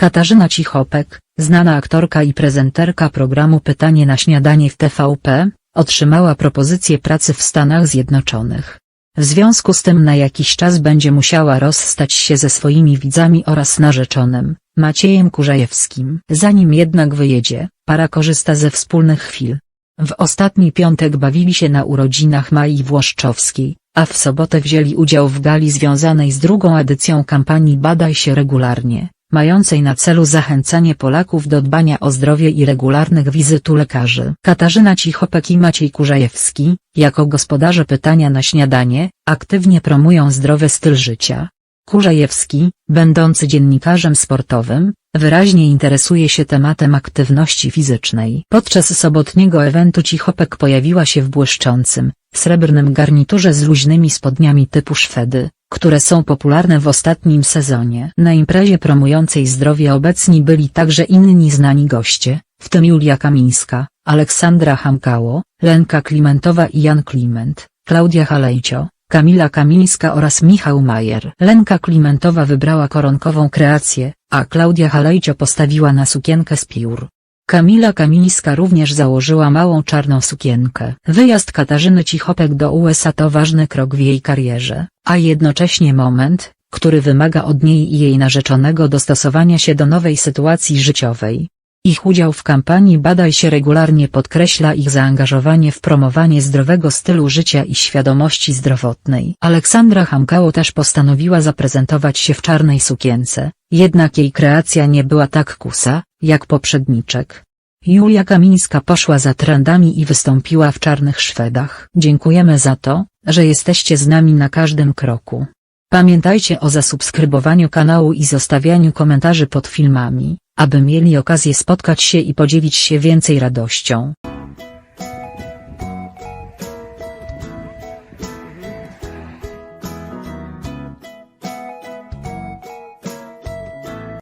Katarzyna Cichopek, znana aktorka i prezenterka programu Pytanie na śniadanie w TVP, otrzymała propozycję pracy w Stanach Zjednoczonych. W związku z tym na jakiś czas będzie musiała rozstać się ze swoimi widzami oraz narzeczonym, Maciejem Kurzajewskim. Zanim jednak wyjedzie, para korzysta ze wspólnych chwil. W ostatni piątek bawili się na urodzinach Mai Włoszczowskiej, a w sobotę wzięli udział w gali związanej z drugą edycją kampanii Badaj się regularnie, mającej na celu zachęcanie Polaków do dbania o zdrowie i regularnych wizyt u lekarzy. Katarzyna Cichopek i Maciej Kurzajewski, jako gospodarze pytania na śniadanie, aktywnie promują zdrowy styl życia. Kurzajewski, będący dziennikarzem sportowym, wyraźnie interesuje się tematem aktywności fizycznej. Podczas sobotniego eventu Cichopek pojawiła się w błyszczącym, srebrnym garniturze z luźnymi spodniami typu szwedy, które są popularne w ostatnim sezonie. Na imprezie promującej zdrowie obecni byli także inni znani goście, w tym Julia Kamińska, Aleksandra Hamkało, Lenka Klimentowa i Jan Kliment, Klaudia Halejcio, Kamila Kamińska oraz Michał Majer. Lenka Klimentowa wybrała koronkową kreację, a Klaudia Halejcio postawiła na sukienkę z piór. Kamila Kamińska również założyła małą czarną sukienkę. Wyjazd Katarzyny Cichopek do USA to ważny krok w jej karierze, a jednocześnie moment, który wymaga od niej i jej narzeczonego dostosowania się do nowej sytuacji życiowej. Ich udział w kampanii Badaj się regularnie podkreśla ich zaangażowanie w promowanie zdrowego stylu życia i świadomości zdrowotnej. Aleksandra Hamkało też postanowiła zaprezentować się w czarnej sukience, jednak jej kreacja nie była tak kusa, jak poprzedniczek. Julia Kamińska poszła za trendami i wystąpiła w czarnych szwedach. Dziękujemy za to, że jesteście z nami na każdym kroku. Pamiętajcie o zasubskrybowaniu kanału i zostawianiu komentarzy pod filmami, aby mieli okazję spotkać się i podzielić się więcej radością.